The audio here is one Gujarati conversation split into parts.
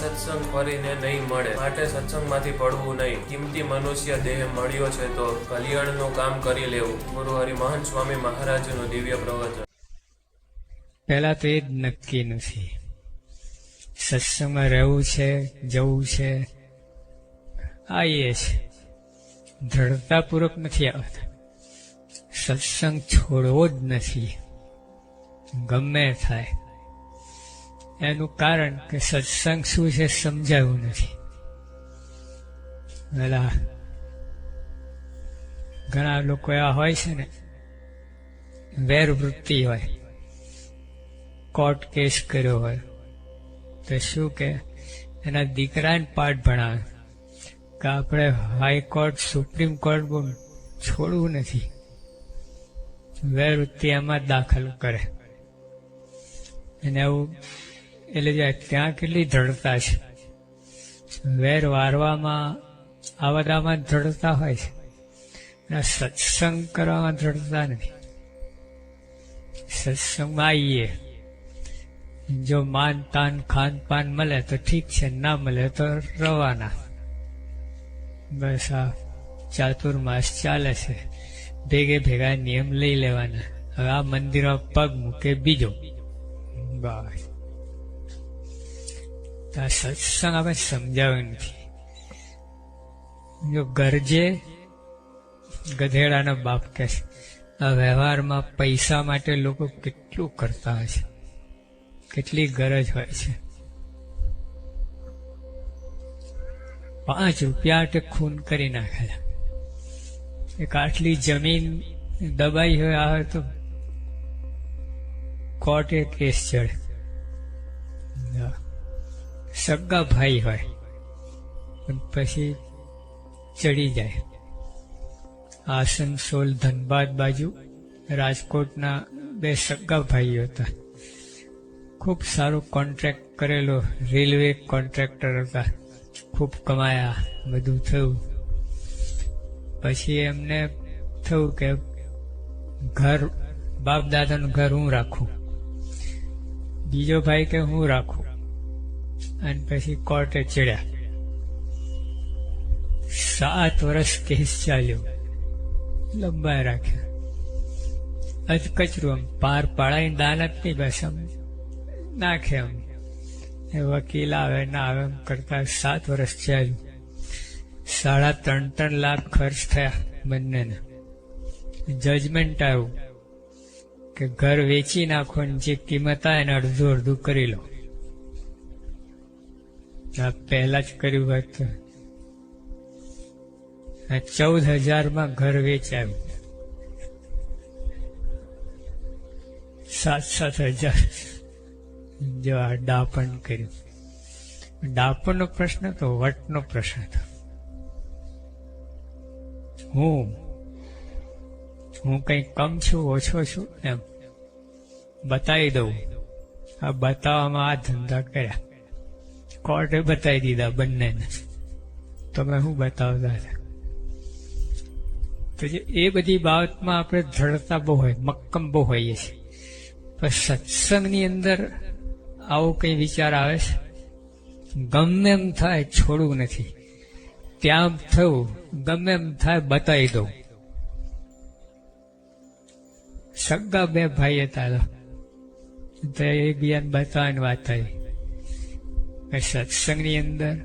સત્સંગ ફરીને નહીં મળે. માટે સત્સંગમાંથી પડવું નહીં. કિંમતી મનુષ્ય દેહ મળ્યો છે તો કલ્યાણનું કામ કરી લેવું. ગુરુ હરિમહન સ્વામી મહારાજનું દિવ્ય પ્રવચન. પહેલા તો એ જ નક્કી નથી. સત્સંગમાં રહેવું છે, જવું છે આવીએ છે. દ્રઢતાપૂર્વક નથી આવતા. સત્સંગ છોડવો જ નથી. ગમે થાય. એનું કારણ કે સત્સંગ શું છે સમજાયું નથી. પેલા ઘણા લોકો એવા હોય છે ને, વેર વૃત્તિ હોય, કોર્ટ કેસ કર્યો હોય, તો શું કે એના દીકરાને પાઠ ભણાવે. કે આપણે હાઈકોર્ટ સુપ્રીમ કોર્ટ છોડવું નથી. વેરવૃત્તિ એમાં દાખલ કરે. અને એવું એટલે ત્યાં કેટલી દ્રઢતા છે. વેર વારવામાં આ બધામાં દ્રઢતા હોય છે. સત્સંગ કરવામાં દ્રઢતા નથી. સત્સંગમાં આવીએ જો માન તાન, ખાન પાન મળે તો ઠીક છે, ના મળે તો રવાના. બસ આ ચાતુર્માસ ચાલે છે. ભેગે ભેગા નિયમ લઈ લેવાના. હવે આ મંદિરમાં પગ મૂકે બીજો. બસ. તો આ સત્સંગ આપણે સમજાવ્યું નથી. જો ગરજે, ગધેડાનો બાપ કે છે, આ વ્યવહારમાં પૈસા માટે લોકો કેટલું કરતા હોય છે? કેટલી ગરજ હોય છે? પાંચ રૂપિયા તે ખૂન કરી નાખેલા. એક આટલી જમીન દબાઈ હોય આવે તો કોર્ટે કેસ ચડે સગા ભાઈ હોય પછી ચડી જાય. આસનસોલ ધનબાદ બાજુ રાજકોટના બે સગા ભાઈઓ હતા. ખૂબ સારો કોન્ટ્રાક્ટ કરેલો, રેલવે કોન્ટ્રાક્ટર હતા. ખૂબ કમાયા, બધું થયું. પછી એમને થયું કે ઘર બાપ દાદાનું ઘર હું રાખું? બીજો ભાઈ કે હું રાખું? અને પછી કોર્ટે ચડ્યા. સાત વર્ષ કેસ ચાલ્યો. લંબાઈ રાખ્યા. અધકચરું આમ પાર પાડાઈને દાનત નહીં બસ આમ નાખે આમ. એ વકીલ આવે ના આવે એમ કરતા સાત વર્ષ ચાલ્યું. સાડા ત્રણ ત્રણ લાખ ખર્ચ થયા બંનેને. જજમેન્ટ આવ્યું કે ઘર વેચી નાખો ને જે કિંમત આવે એને અડધું અડધું કરી લો. આ પહેલા જ કર્યું હોત તો. ચૌદ હજારમાં ઘર વેચાયું. સાત સાત હજાર. જો આ ડાપણ કર્યું. ડાપણનો પ્રશ્ન તો વટનો પ્રશ્ન હતો. હું હું કઈ કમ છું, ઓછો છું એમ. બતાવી દઉં. આ બતાવવામાં આ ધંધા કર્યા. કોર્ટે બતાવી દીધા બંનેને. તમે શું બતાવતા હતા? તો એ બધી બાબતમાં આપણે ધડતા બહુ હોય, મક્કમ બહુ હોઈએ છીએ. પણ સત્સંગની અંદર આવો કઈ વિચાર આવે છે? ગમે એમ થાય છોડવું નથી. ત્યાં થયું ગમે એમ થાય બતાવી દઉં. સગા બે ભાઈ હતા તો એકબીજાને બતાવવાની વાત થઈ. સત્સંગની અંદર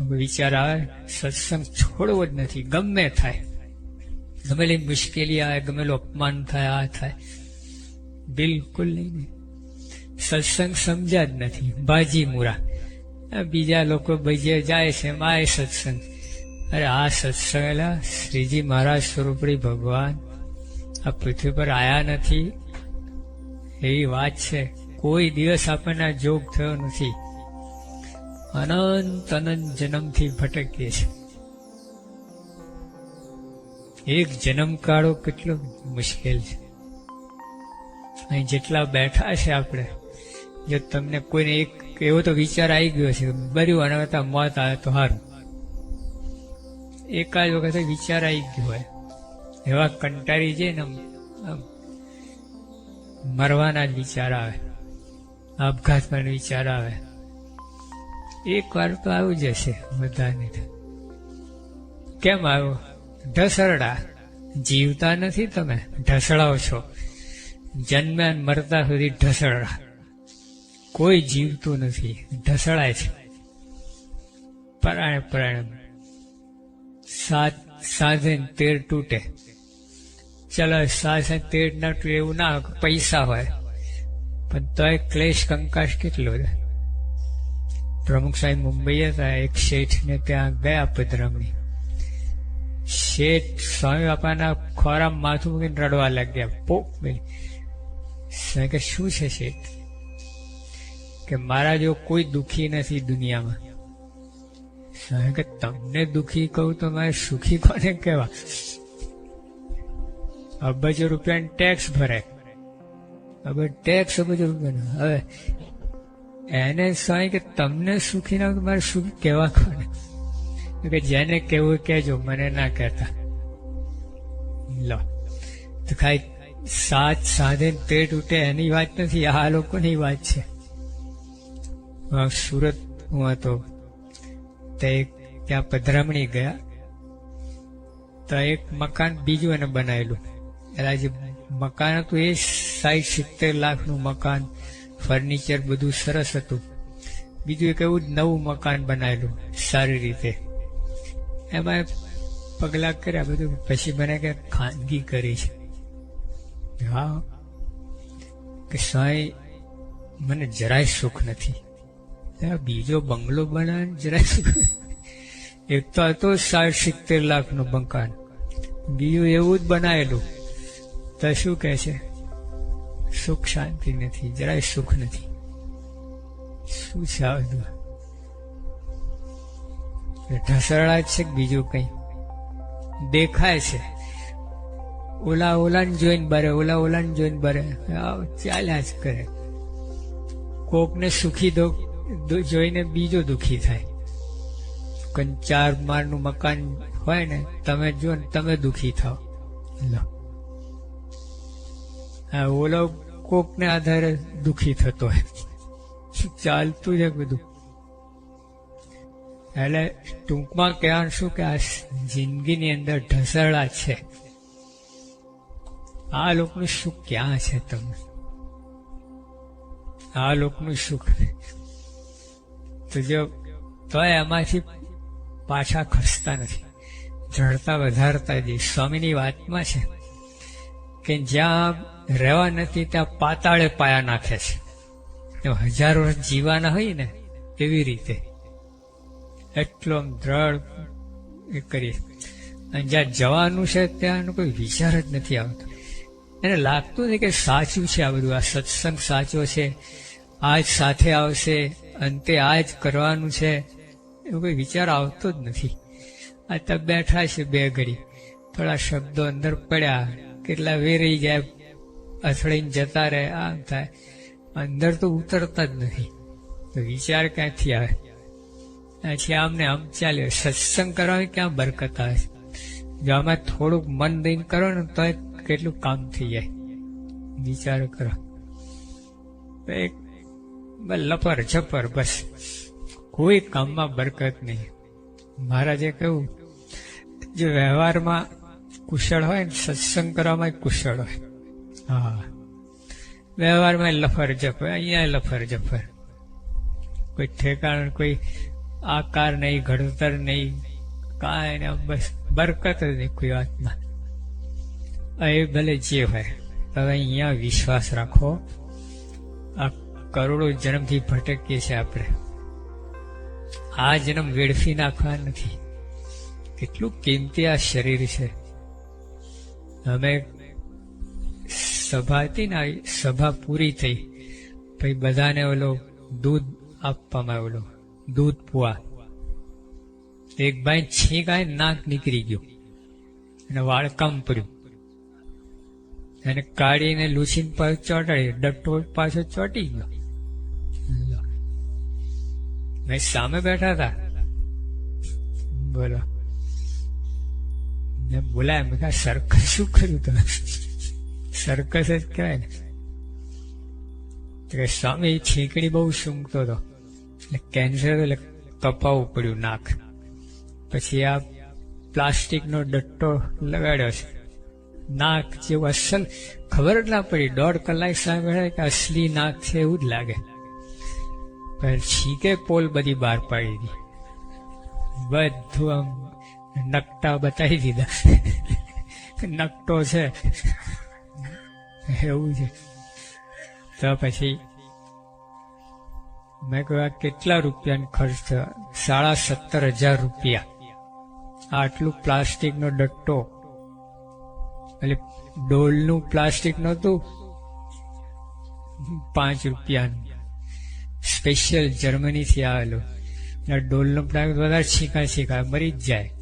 વિચાર આવે, સત્સંગ છોડવો જ નથી, ગમે થાય. ગમેલી મુશ્કેલી આવે ગમેલું અપમાન થાય, આ થાય. બિલકુલ નહીં સત્સંગ સમજ્યા જ નથી. બાજી મુરા. બીજા લોકો બીજે જાય છે માય સત્સંગ. અરે આ સત્સંગ એલા, શ્રીજી મહારાજ સ્વરૂપડી ભગવાન આ પૃથ્વી પર આયા નથી. એવી વાત છે. કોઈ દિવસ આપણને જોગ થયો નથી. અનંત અનંત જન્મથી ભટકીએ છીએ. એક જન્મ કાળો કેટલો મુશ્કેલ છે. અહીં જેટલા બેઠા છે આપણે, જો તમને કોઈને એક એવો તો વિચાર આવી ગયો છે બર્યું અને કરતા મોત આવે તો સારું એકાદ વખતે વિચાર આવી ગયો હોય. એવા કંટાળી જાય ને મરવાના જ વિચાર આવે. આપઘાતમાં વિચાર આવે. એક વાર તો આવી જશે બધાને. કેમ આવ્યો ઢસરડા. જીવતા નથી તમે? ઢસડાઓ છો. જન્મ્યા મરતા સુધી ઢસડા કોઈ જીવતું નથી. ઢસડાય છે. પરાણે પરાણે સાત, સાંજે તેર તૂટે. ચલો સાંજે તેર ના તૂટે એવું ના પૈસા હોય. પણ તોય ક્લેશ કંકાશ કેટલો છે? પ્રમુખ સાહેબ મુંબઈ હતા, એક શેઠ ને ત્યાં ગયા પધરામણી. શેઠ સ્વામી બાપાના ખોરામ માથું મૂકીને રડવા લાગ્યા. પોપ સાહેબ કે શું છે શેઠ? કે મારા જો કોઈ દુખી નથી દુનિયામાં. સ્વામી કે તમને દુખી કહું તો મારે સુખી કોને કહેવા? અબજો રૂપિયાનો ટેક્સ ભરે હવે ટેક્સ અબજો રૂપિયાનો? હવે એને સાંઈ કે તમને સુખી ના મારે સુખી કહેવા કોને કે જેને કેવું કહેજો, મને ના કહેતા. લો. તો ખાઈ સાત સાધે પેટ ઉઠે એની વાત નથી, આ લોકોની વાત છે. સુરત હું હતો. તો ત્યાં પધરામણી ગયા. તો એક મકાન બીજું એને બનાવેલું. એટલે જે મકાન હતું એ સાઠ સિત્તેર લાખનું મકાન, ફર્નિચર બધું સરસ હતું. બીજું એક એવું જ નવું મકાન બનાવેલું, સારી રીતે. એમાં પગલા કર્યા, બધું પછી મને કે ખાનગી કરી છે હા, કે સાંઈ મને જરાય સુખ નથી. બીજો બંગલો બનાવે જરાય સુખ. એક તો હતો સાઠ સિત્તેર લાખનું મકાન. બીજું એવું જ બનાવેલું. તો શું કહે છે? સુખ શાંતિ નથી, જરાય સુખ નથી. શું છે આ બધું? ઢસરડા છે કે બીજું કઈ? દેખાય છે. ઓલા ઓલાને જોઈને બરે, ઓલા ઓલાને જોઈને બરે. ચાલ્યા જ કરે. કોકને સુખી દો- જોઈને બીજો દુખી થાય. કન ચાર માળનું મકાન હોય ને, તમે જો ને તમે દુખી થાવ. લો. હા ઓલો કોકને આધારે દુખી થતો હોય. ચાલતું છે બધું. એટલે ટૂંકમાં કહેવાનું શું કે આ જિંદગીની અંદર ઢસરડા છે. આ લોકોનું સુખ ક્યાં છે તમને? આ લોકોનું સુખ. તો જો તોય એમાંથી પાછા ખસતા નથી. જડતા વધારતા જઈ સ્વામીની વાતમાં છે કે જ્યાં રહેવા નથી, ત્યાં પાતાળે પાયા નાખે છે. તો હજાર વર્ષ જીવાના હોય ને એવી રીતે? એટલો દ્રઢ એ કરીએ. અને જ્યાં જવાનું છે, ત્યાંનો કોઈ વિચાર જ નથી આવતો. એને લાગતું નથી કે સાચું છે આ બધું, આ સત્સંગ સાચો છે, આ જ સાથે આવશે, અંતે આ જ કરવાનું છે, એવો કોઈ વિચાર આવતો જ નથી. આ તબ બેઠા છે બે ઘડી. થોડા શબ્દો અંદર પડ્યા, કેટલા વેરાઈ જાય અથડાઈને જતા રહે, આમ થાય. અંદર તો ઉતરતા જ નથી. તો વિચાર ક્યાંથી આવે? પછી આમને આમ ચાલ્યો. સત્સંગ કરાવે ક્યાં બરકત આવે? જો આમાં થોડુંક મન દઈને કરો ને તો કેટલું કામ થઈ જાય. વિચાર કરો. એક લપર ઝપર બસ. કોઈ કામમાં બરકત નહીં. મહારાજે કહ્યું, જો વ્યવહારમાં કુશળ હોય ને સત્સંગ કરવામાં કુશળ હોય હા. વ્યવહારમાં લફર જફર અહીંયા લફર જફર કોઈ ઠેકાણ, કોઈ આકાર નહીં, ઘડતર નહીં, કાંઈ ને બસ બરકત જ નહીં કોઈ વાતમાં. એ ભલે જે હોય, હવે અહીંયા વિશ્વાસ રાખો. આ કરોડો જન્મથી ભટકીએ છીએ આપણે. આ જન્મ વેડફી નાખવા નથી. કેટલું કિંમતી આ શરીર છે. અમે સભા હતી ને સભા પૂરી થઈ. પછી બધાને ઓલો દૂધ આપવામાં ઓલો દૂધ પુઆ. એક ભાઈ છીંકાય નાક નીકળી ગયું. અને વાળકામ પડ્યું. એને કાઢીને લૂસીને પાછું ચોંટાડી. ડટ્ટો પાછો ચોંટી ગયો. મેં સામે બેઠા હતા. બોલો. મેં બોલાય. મેં સર્કસ શું કર્યું તમે? સર્કસ જ કહેવાય ને. સ્વામી છીકડી બહુ સૂંઘતો હતો. એટલે કેન્સર એટલે કપાવું પડ્યું નાક. પછી આ પ્લાસ્ટિકનો ડટ્ટો લગાડ્યો છે. નાક જેવું અસલ ખબર જ ના પડી. દોઢ કલાક સાંભળે કે અસલી નાક છે એવું જ લાગે. પણ છીકે પોલ બધી બહાર પાડી દી બધું આમ નકટા બતાવી દીધા. નકટો છે. એવું છે. તો પછી મેં કહ્યું કેટલા રૂપિયાનો ખર્ચ થયો? સાડા સત્તર હજાર રૂપિયા. આટલું પ્લાસ્ટિકનો ડટ્ટો. એટલે ડોલનું પ્લાસ્ટિક નહોતું, પાંચ રૂપિયાનું. સ્પેશિયલ જર્મનીથી આવેલું. ડોલનું પ્લાસ્ટિક વધારે છીકા છીકા મરી જ જાય.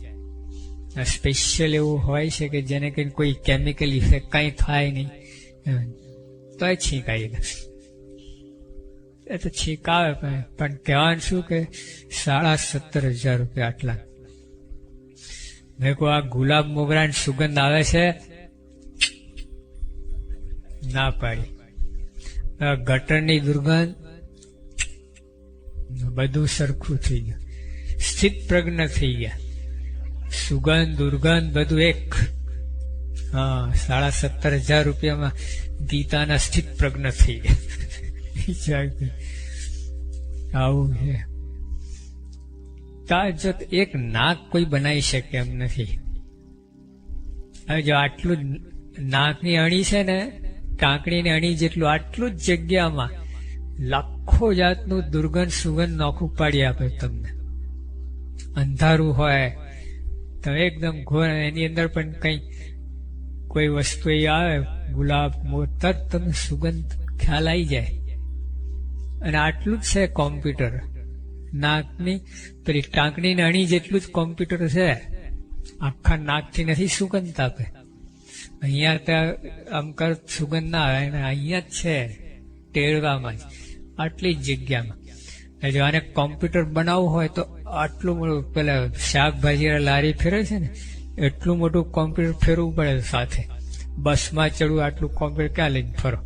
સ્પેશિયલ એવું હોય છે કે જેને કંઈ કોઈ કેમિકલ ઇફેક્ટ કંઈ થાય નહીં. તો એ જાય એ તો છીંકાવે પણ કહેવાનું શું કે સાડા સત્તર હજાર રૂપિયા આટલા. મેં કહું આ ગુલાબ મોગરાની સુગંધ આવે છે. ના પાડી. ગટરની દુર્ગંધ બધું સરખું થઈ ગયું. સ્થિત પ્રજ્ઞ થઈ ગયા. સુગંધ, દુર્ગંધ બધું એક. હા, સાડા સત્તર હજાર રૂપિયામાં ગીતાના સ્થિત પ્રજ્ઞ થઈ આવું છે. તાજત એક નાક કોઈ બનાવી શકે એમ નથી. હવે જો આટલું નાકની અણી છે ને કાંકણીની અણી જેટલું આટલું જ જગ્યામાં લાખો જાતનું દુર્ગંધ સુગંધ નોખું પાડી આપે તમને. અંધારું હોય તો એકદમ ઘોર એની અંદર પણ કંઈ કોઈ વસ્તુ એ આવે, ગુલાબ તરત તમને સુગંધ ખ્યાલ આવી જાય. અને આટલું જ છે કોમ્પ્યુટર. નાકની, પેલી ટાંકણીની અણી જેટલું જ કોમ્પ્યુટર છે, આખા નાકથી નથી સુગંધ આપે. અહીંયા ત્યાં આમ કર સુગંધ ના આવે, અને અહીંયા જ છે ટેળવામાં જ. આટલી જ જગ્યામાં. જો આને કોમ્પ્યુટર બનાવવું હોય તો આટલું મોટું, પેલા શાકભાજી લારી ફેરે છે ને, એટલું મોટું કોમ્પ્યુટર ફેરવું પડે સાથે. બસમાં ચડવું, આટલું કોમ્પ્યુટર ક્યાં લઈને ફરો?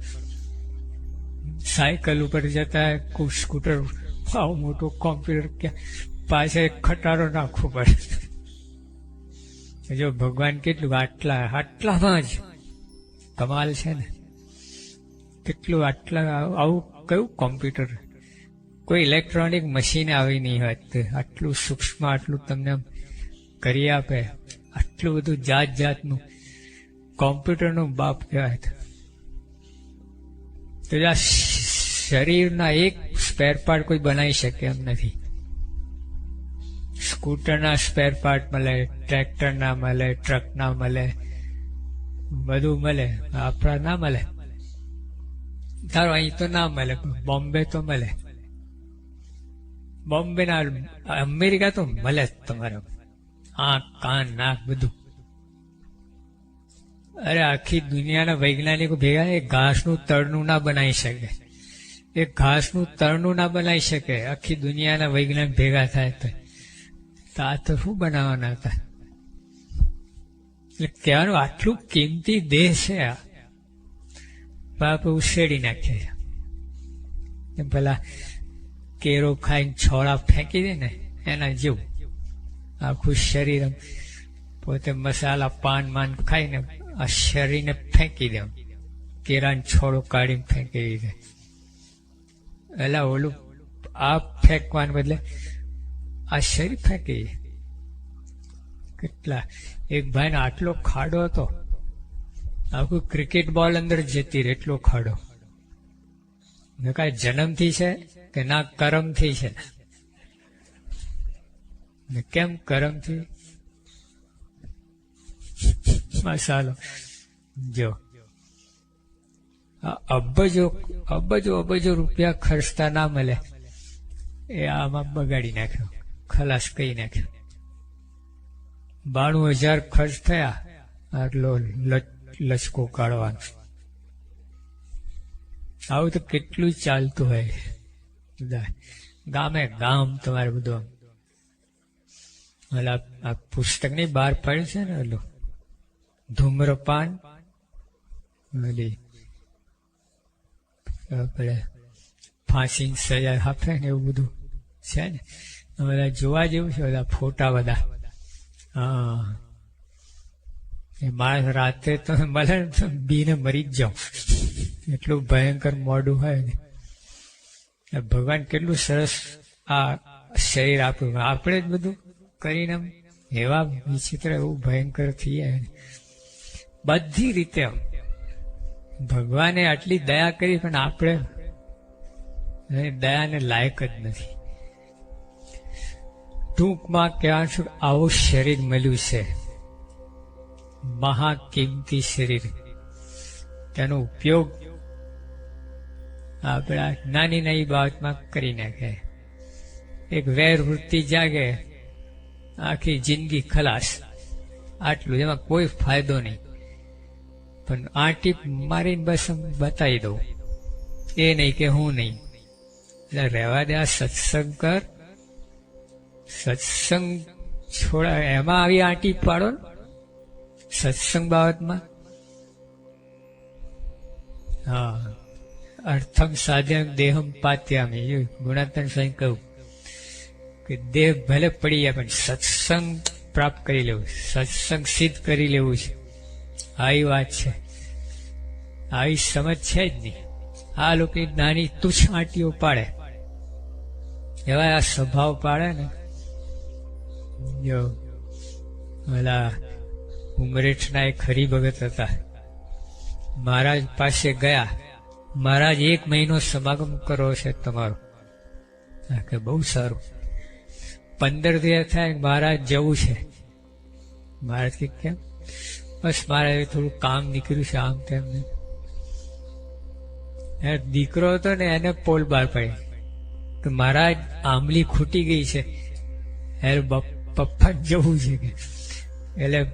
સાયકલ ઉપર જતા સ્કૂટર આવું મોટું કોમ્પ્યુટર ક્યાં? પાછળ ખટારો નાખવો પડે. જો ભગવાન કેટલું આટલા, આટલામાં જ કમાલ છે ને. કેટલું આટલા, આવું કયું કોમ્પ્યુટર કોઈ ઇલેક્ટ્રોનિક મશીન આવી નહીં હોત આટલું સૂક્ષ્મ, આટલું તમને કરી આપે, આટલું બધું જાત જાતનું કોમ્પ્યુટરનું બાપ કહેવાય તો. આ શરીરના એક સ્પેર પાર્ટ કોઈ બનાવી શકે એમ નથી. સ્કૂટરના સ્પેર પાર્ટ મળે ટ્રેક્ટરના મળે ટ્રકના મળે, બધું મળે, આપણા ના મળે. તારો અહીં તો ના મળે બોમ્બે તો મળે. બોમ્બે ના અમેરિકા તો મળે જ તમારો. આંખ, કાન, નાક બધું. અરે આખી દુનિયાના વૈજ્ઞાનિકો ભેગા એ ઘાસનું તળનું ના બનાવી શકે. એ ઘાસનું તળનું ના બનાવી શકે. આખી દુનિયાના વૈજ્ઞાનિક ભેગા થાય તો. આ તો શું બનાવવાના હતા? એટલે કહેવાનું આટલું કિંમતી દેહ છે આ. બાપ ઉછેડી નાખે. પેલા કેરો ખાઈને છોડા ફેંકી દે ને, એના જેવું. આખું શરીર પોતે મસાલા પાન માન ખાઈને આ શરીરને ફેંકી દે કેરાને છોડો કાઢીને ફેંકી દે એટલે ઓલું આ ફેંકવાને બદલે આ શરીર ફેંકી કેટલા? એક ભાઈને આટલો ખાડો હતો. આખું ક્રિકેટ બોલ અંદર જતી રહે, એટલો ખાડો. મેં કઈ જન્મથી છે કે ના કરમથી છે? ને કેમ કરમથી? મસાલો જો. અબજો અબજો અબજો રૂપિયા ખર્ચતા ના મળે. એ આમાં બગાડી નાખ્યો. ખલાસ કહી નાખ્યો. બાણું હજાર ખર્ચ થયા. આટલો લચ- લચકો કાઢવાનો. આવું તો કેટલું ચાલતું હોય. ગામે ગામ તમારે બધું ઓલા આ પુસ્તકની બહાર પડ્યું છે ને ઓલું. ધૂમ્રપાન. ઓલી, આપણે ફાંસીની સજા આપે ને એવું બધું છે ને. બધા જોવા જેવું છે બધા ફોટા બધા. હા. એ માણસ રાત્રે તો મળે બીને મરી જ જાઉં. એટલું ભયંકર મોડું હોય ને. ભગવાન કેટલું સરસ આ શરીર આપ્યું. આપણે જ બધું કરીને એવા વિચિત્ર એવું ભયંકર થઈએ બધી રીતે ભગવાને આટલી દયા કરી પણ આપણે દયાને લાયક જ નથી. ટૂંકમાં કહેવાનું છું આવું શરીર મળ્યું છે. મહાકિંમતી શરીર. તેનો ઉપયોગ આપણા નાની નાની બાબતમાં કરી નાખે. એક વેર વૃત્તિ જાગે, આખી જિંદગી ખલાસ. આટલું, એમાં કોઈ ફાયદો નહીં. પણ આ ટીપ મારીને બસ બતાવી દઉં. એ નહીં કે હું નહીં. એટલે રહેવા દે આ સત્સંગ કર. સત્સંગ છોડા, એમાં આવી આ ટીપ પાડો ને. સત્સંગ બાબતમાં. હા. અર્થમ સાધ્યમ દેહમ પાત્યામી. એ ગુણાતન સ્વામી કહ્યું કે દેહ ભલે પડી જાય, પણ સત્સંગ પ્રાપ્ત કરી લેવું સત્સંગ સિદ્ધ કરી લેવું છે. આવી વાત છે. આવી સમજ છે જ નહીં. આ લોકો નાની તુચ્છ આંટીઓ પાડે. એવા આ સ્વભાવ પાડે ને. જો ઓલા ઉમરેઠના એક હરિભગત હતા. મહારાજ પાસે ગયા. મહારાજ, એક મહિનો સમાગમ કરો છે તમારો. કે બહુ સારું. પંદર દિવસ થાય મહારાજ જવું છે. મહારાજ કે કેમ? બસ મારે થોડું કામ નીકળ્યું છે, આમ તેમ ને. દીકરો હતો ને, એને પોલ બાર પડી. કે મહારાજ આંબલી ખૂટી ગઈ છે. એટલે પપ્પા જવું છે એટલે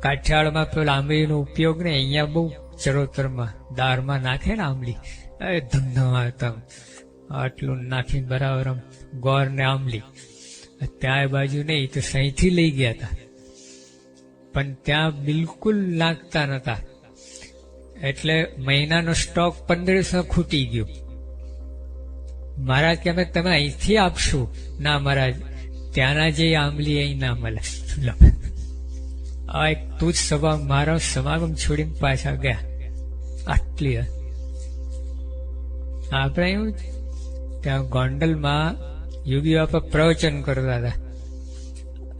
કાઠિયાવાડમાં પેલો આંબલીનો ઉપયોગ ને, અહીંયા બહુ ચરોતરમાં દાળમાં નાખે ને આંબલી? એ ધમધમાતમ આટલું નાખીને બરાબર આમ ગોર ને આંબલી. ત્યાં બાજુ નહીં, તો સહીથી લઈ ગયા હતા પણ ત્યાં બિલકુલ નાખતા નતા. એટલે મહિનાનો સ્ટોક પંદરસો ખૂટી ગયો. મહારાજ કે તમે અહીંથી આપશો? ના મહારાજ, ત્યાંના જે આંબલી અહીં ના મળે. આ એક તું જ સભા, મારો સમાગમ છોડીને પાછા ગયા. આટલી. આપણે એવું ત્યાં ગોંડલમાં યોગી બાપા પ્રવચન કરતા હતા.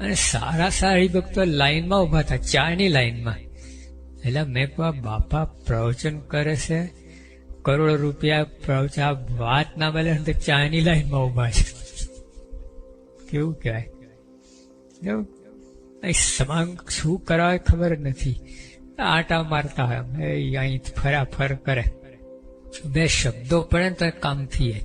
અને સારા સારા ભક્તો લાઈનમાં ઊભા હતા ચાની લાઈનમાં. એટલે મેં કહ્યું બાપા પ્રવચન કરે છે? કરોડો રૂપિયા પ્રવચન વાત ના મળે તો ચાની લાઈનમાં ઊભા છે. કેવું કહેવાય? શું કરાવે ખબર નથી. આટા મારતા હોય. એ અહીં ફરા ફર કરે. બે શબ્દો પડે તો કામ થઈ જાય.